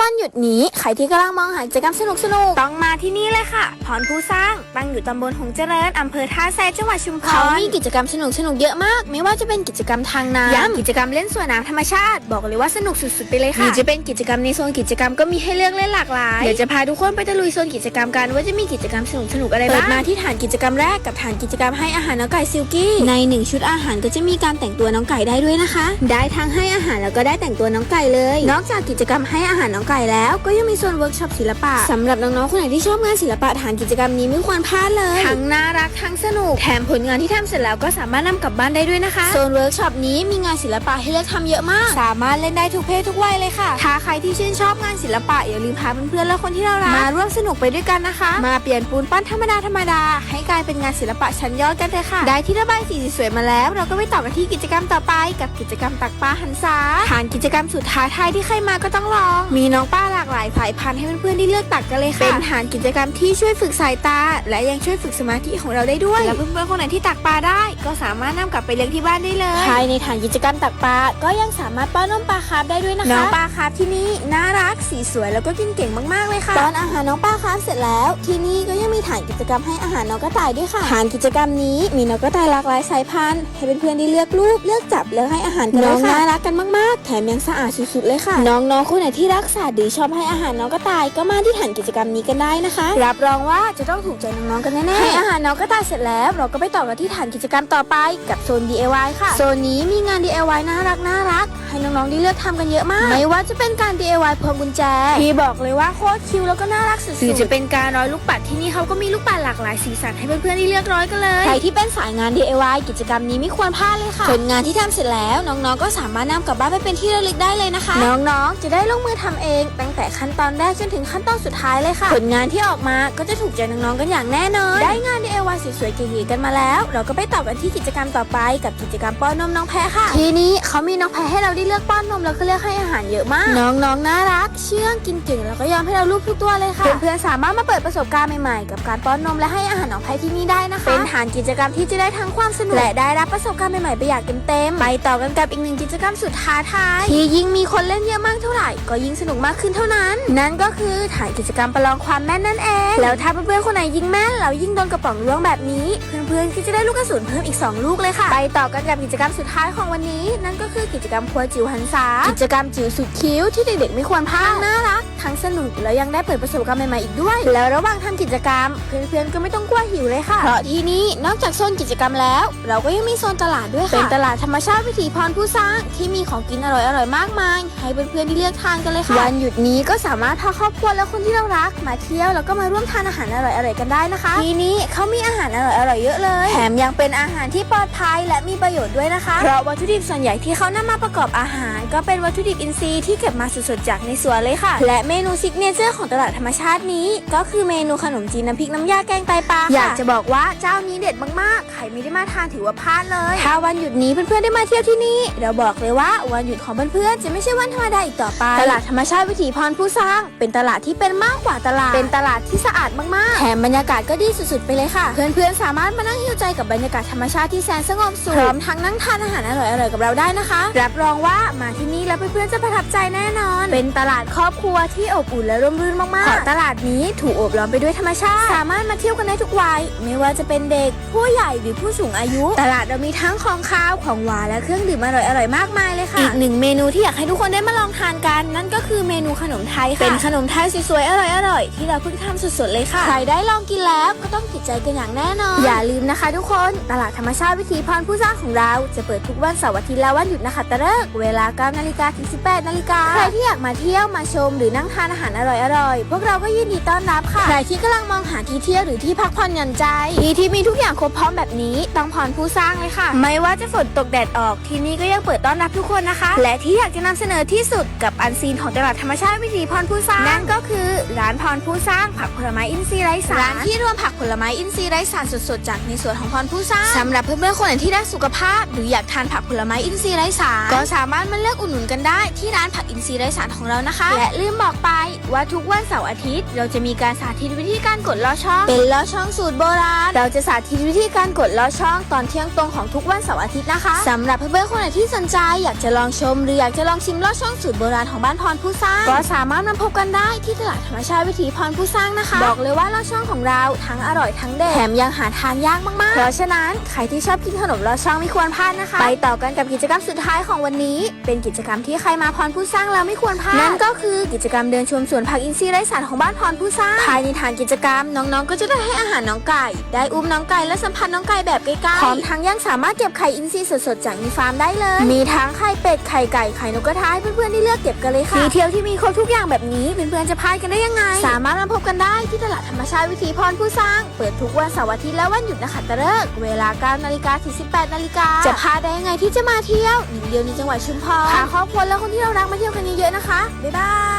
วันหยุดนี้ใครที่กำลังมองหากิจกรรมสนุกสนุกต้องมาที่นี่เลยค่ะพรผู้สร้างตั้งอยู่ตำบลหงเจริญอำเภอท่าแซจังหวัดชุมพเขารมีกิจกรรมสนุกสนุกเยอะมาก ไม่ว่าจะเป็นกิจกรรมทางน้ย้ำกิจกรรมเล่นสวนน้ำธรรมชาติ บอกเลยว่าสนุกสุดๆไปเลยำหค่ะรือจะเป็นกิจกรรมในโซนกิจกรรมก็มีให้เลือกเล่นหลากหลายเดี๋ยวจะพาทุกคนไปตะลุยโซนกิจกรรมกันว่าจะมีกิจกรรมสนุกสนุกๆอะไรเปิบ้าดงมาที่ฐานกิจกรรมแรกกับฐานกิจกรรมให้อาหารน้องไก่ซิลกี้ในหนึ่งชุดอาหารก็จะมีการแต่งตัวน้องไก่ได้ด้วยนะคะ ได้ทั้งให้อาหารแล้วก็ได้แต่งตัวน้องไก่เลย นอกจากกิจกรรมให้อาหารน้องไก่แล้วก็ยังมีโซนเวิร์กช็อปศิลปะสำหรับน้องๆคนไหนที่ชอบงานศิลปะฐานกิจกรรมนี้ไม่ควรพลาดเลย ทั้งน่ารักทั้งสนุก แถมผลงานที่ทำเสร็จแล้วก็สามารถนำกลับบ้านได้ด้วยนะคะ โซนเวิร์กช็อปนี้มีงานศิลปะให้เลือกทำเยอะมาก สามารถเล่นได้ทุกเพศทุกวัยเลยค่ะ ถ้าใครที่ชื่นชอบงานศิลปะอย่าลืมพาเพื่อนๆและคนที่เรารักมาร่วมสนุกไปด้วยกันนะคะ มาเปลี่ยนปูนปั้นธรรมดาธรรมดาๆให้กลายเป็นงานศิลปะชั้นยอดกันเลยค่ะ ได้ที่ระบายสีสวยๆมาแล้ว เราก็ไปต่อกันที่กิจกรรมต่อไป กับกิจกรรมตักปลาหันษาฐานกิจกรรมสุดท้าทายที่ใครมาก็ต้องลองมีน้องปลาหลากหลายสายพันธุ์ให้เพื่อนๆได้เลือกตักกันเลยค่ะ เป็นฐานกิจกรรมที่ช่วยฝึกสายตา และยังช่วยฝึกสมาธิของเราได้ด้วย และเพื่อนๆคนไหนที่ตักปลาได้ ก็สามารถนำกลับไปเลี้ยงที่บ้านได้เลยภายในฐานกิจกรรมตักปลา ก็ยังสามารถป้อนนมปลาคาร์ฟได้ด้วยนะคะ น้องปลาคาร์ฟที่นี่น่ารัก สีสวยแล้วก็กินเก่งมากๆเลยค่ะป้อนอาหารน้องปลาคาร์ฟเสร็จแล้ว ที่นี่ก็ยังมีฐานกิจกรรมให้อาหารน้องกระต่ายด้วยค่ะ ฐานกิจกรรมนี้มีน้องกระต่ายหลากหลายสายพันธุ์ ให้เพื่อนๆได้เลือกลูกเลือกจับเลือกให้อาหารกันเลยค่ะน้องน่ารักกันมากๆ แถมยังสะอาดสุดๆเลยค่ะ น้องๆคนไหนที่รักสัตว์หรือชอบให้อาหารน้องกระต่ายก็มาที่ฐานกิจกรรมนี้กันได้นะคะ รับรองว่าจะต้องถูกใจน้องๆกันแน่ๆให้อาหารน้องกระต่ายเสร็จแล้ว เราก็ไปต่อกันที่ฐานกิจกรรมต่อไปกับโซน DIY ค่ะโซนนี้มีงาน DIY น่ารักน่ารักให้น้องๆได้เลือกทำกันเยอะมากไม่ว่าจะเป็นการ DIY พวงกุญแจพี่บอกเลยว่าโคตรคิวแล้วก็น่ารักสุดๆหรือจะเป็นการร้อยลูกปัดที่นี่เขาก็มีลูกปัดหลากหลายสีสันให้เพื่อนๆที่เลือกร้อยกันเลยใครที่เป็นสายงาน DIY กิจกรรมนี้ไม่ควรพลาดเลยค่ะผลงานที่ทำเสร็จแล้วน้องๆก็สามารถนำกลับบ้านไปเป็นที่ระลึกได้เลยนะคะ น้องๆ จะได้ลงมือทำเองตั้งแต่ขั้นตอนแรกจนถึงขั้นตอนสุดท้ายเลยค่ะ ผลงานที่ออกมาก็จะถูกใจน้องๆกันอย่างแน่นอน ได้งาน DIY สวยๆเก๋ๆกันมาแล้ว เราก็ไปต่อกันที่กิจกรรมต่อไป กับกิจกรรมป้อนนมน้องแพะค่ะ ทีนี้เขามีน้องแพะให้เราได้เลือกป้อนนมแล้วก็เลือกให้อาหารเยอะมาก น้องๆน่ารัก เชื่องกินเก่งแล้วก็ยอมให้เราลูกทุกตัวเลยค่ะเพื่อนๆสามารถมาเปิดประสบการณ์ใหม่ๆ กับการป้อนนมและให้อาหารน้องแพะที่นี่ได้นะคะ เป็นฐานกิจกรรมที่จะได้ทั้งความสนุกและได้รับประสบการณ์ใหม่ๆไปอย่างเต็มๆไปต่อกันกับอีกหนึ่งกิจกรรมสุดท้าทายที่ยิ่งมีคนเล่นเยอะมากเท่าไหร่ก็ยิ่งสนุกมากขึ้นเท่านั้น นั่นก็คือถ่ายกิจกรรมประลองความแม่นนั่นเอง แล้วถ้าเพื่อนๆคนไหนยิงแม่นแล้วยิ่งโดนกระป๋องล่วงแบบนี้ เพื่อนๆก็จะได้ลูกกระสุนเพิ่มอีก 2 ลูกเลยค่ะ ไปต่อกันกับกิจกรรมสุดท้ายของวันนี้ นั่นก็คือกิจกรรมครัวจิ๋วหันษากิจกรรมจิ๋วสุดคิ้วที่เด็กๆไม่ควรพลาดน่ารัก ทั้งสนุกแล้วยังได้เปิดประสบการณ์ใหม่ๆอีกด้วย แล้วระหว่างทำกิจกรรม เพื่อนๆก็ไม่ต้องกลัวหิวเลยค่ะเพราะที่นี่นอกจากโซนกิจกรรมแล้ว เราก็ยังมีโซนตลาดด้วยค่ะเป็นตลาดธรรมชาติวิถีพรผู้สร้างที่มีของกินอร่อยๆมากมาย ให้เพื่อนๆที่เลือกทานกันเลยค่ะวันหยุดนี้ก็สามารถพาครอบครัวและคนที่เรารัก มาเที่ยวแล้วก็มาร่วมทานอาหารอร่อยๆกันได้นะคะ ที่นี่เขามีอาหารอร่อยๆเยอะเลย แถมยังเป็นอาหารที่ปลอดภัยและมีประโยชน์ด้วยนะคะ เพราะวัตถุดิบส่วนใหญ่ที่เขานำมาประกอบอาหาร ก็เป็นวัตถุดิบอินทรีย์ที่เก็บมาสดๆจากในสวนเลยค่ะ และเมนูซิกเนเจอร์ของตลาดธรรมชาตินี้ ก็คือเมนูขนมจีนน้ำพริกน้ำยาแกงไตปลาค่ะอยากจะบอกว่าเจ้านี้เด็ดมากๆ ใครไม่ได้มาทานถือว่าพลาดเลย ถ้าวันหยุดนี้เพื่อนๆได้มาเที่ยวที่นี่ เราบอกเลยว่าวันหยุดของเพื่อนๆจะไม่ใช่วันธรรมดาอีกต่อไป ตลาดธรรมชาติวิถีพรผู้สร้าง เป็นตลาดที่เป็นมากกว่าตลาด เป็นตลาดที่สะอาดมากๆ แถมบรรยากาศก็ดีสุดๆไปเลยค่ะ เพื่อนๆสามารถมานั่งหิวใจกับบรรยากาศธรรมชาติที่แสนสงบสุขพร้อมทั้งนั่งทานอาหารอร่อยๆกับเราได้นะคะ รับรองว่ามาที่นี่แล้วเพื่อนๆจะประทับใจแน่นอน เป็นตลาดครอบครัวที่อบอุ่นและร่มรื่นมากๆเพราะตลาดนี้ถูกโอบล้อมไปด้วยธรรมชาติ สามารถมาเที่ยวกันได้ทุกวัย ไม่ว่าจะเป็นเด็ก ผู้ใหญ่หรือผู้สูงอายุ ตลาดเรามีทั้งของคาวของหวานและเครื่องดื่มอร่อยๆมากมายเลยค่ะ อีกหนึ่งเมนูที่อยากให้ทุกคนได้มาลองทานกัน นั่นก็คือเมนูขนมไทยค่ะ เป็นขนมไทยสวยๆอร่อยๆที่เราเพิ่งทำสดๆเลยค่ะ ใครได้ลองกินแล้วก็ต้องติดใจกันอย่างแน่นอน อย่าลืมนะคะ ทุกคน ตลาดธรรมชาติวิถีพรผู้สร้างของเราจะเปิดทุกวันเสาร์อาทิตย์และวันหยุดนะคะตะเลิกษ์เวลา9นาฬิกาถึง18นาฬิกาใครที่อยากมาเที่ยวมาชมหรือนั่งทานอาหารอร่อยๆ พวกเราก็ยินดีต้อนรับค่ะ ใครที่กำลังมองหาที่เที่ยวหรือที่พักผ่อนหย่อนใจ ที่ที่มีทุกอย่างครบพร้อมแบบนี้ต้องพรผู้สร้างเลยค่ะ ไม่ว่าจะฝนตกแดดออกที่นี่ก็ยังเปิดต้อนรับทุกคนนะคะ และที่อยากจะนำเสนอที่สุดกับอันซีนของตลาดธรรมชาติวิถีพรผู้สร้าง นั่นก็คือร้านพรผู้สร้างผักผลไม้อินทรีย์ไร้สารร้านที่รวมผักผลไม้อินทรีย์ไร้สารสดๆจากในสวนของพรผู้สร้างสำหรับเพื่อนๆคนไหนที่รักสุขภาพ หรืออยากทานผักผลไม้อินทรีย์ไร้สารก็สามารถมาเลือกอุดหนุนกันได้ที่ร้านผักอินทรีย์ไร้สารของเรานะคะ และลืมบอกอกไป ว่าทุกวันเสาร์อาทิตย์ เราจะมีการสาธิตวิธีการกดล้อช่อง เป็นล้อช่องสูตรโบราณ เราจะสาธิตวิธีการกดล้อช่องตอนเที่ยงตรงของทุกวันเสาร์อาทิตย์นะคะสำหรับเพื่อนๆคนไหนที่สนใจ อยากจะลองชม หรืออยากจะลองชิมล้อช่องสูตรโบราณของบ้านพรผู้สร้างก็สามารถมาพบกันได้ที่ตลาดธรรมชาติวิถีพรผู้สร้างนะคะ บอกเลยว่าล้อช่องของเราทั้งอร่อยทั้งเด็ดแถมยังหาทานยากมากๆ เพราะฉะนั้นใครที่ชอบกินขนมล้อช่องไม่ควรพลาดนะคะ ไปต่อกันกับกิจกรรมสุดท้ายของวันนี้ เป็นกิจกรรมที่ใครมาพรผู้สร้างแล้วไม่ควรพลาดนั่นก็คือกิจกรรมเดินชมสวนผักอินทรีย์ไร้สารของบ้านพรผู้สร้างภายในฐานกิจกรรม น้องๆ ก็จะได้ให้อาหารน้องไก่ ได้อุ้มน้องไก่และสัมผัสน้องไก่แบบใกล้ๆพร้อมทั้งยังสามารถเก็บไข่อินทรีย์สดๆจากในฟาร์มได้เลย มีทั้งไข่เป็ดไข่ไก่ไข่นกกระทาให้เพื่อนๆได้เลือกเก็บกันเลยค่ะดีเทลที่มีครบทุกอย่างแบบนี้เพื่อนๆจะพลาดกันได้ยังไง สามารถมาพบกันได้ที่ตลาดธรรมชาติวิถีพรผู้สร้าง เปิดทุกวันเสาร์อาทิตย์และวันหยุดนะคะตะเลิกษ์เวลา9นาฬิกาถึง18นาฬิกาจะพลาดได้ยังไงที่จะมาเที่ยวหนึ่งเดียวในจังหวัดชุมพรพาครอบครัวและคนที่เรารักมาเที่ยวกันเยอะๆนะคะบ๊ายบาย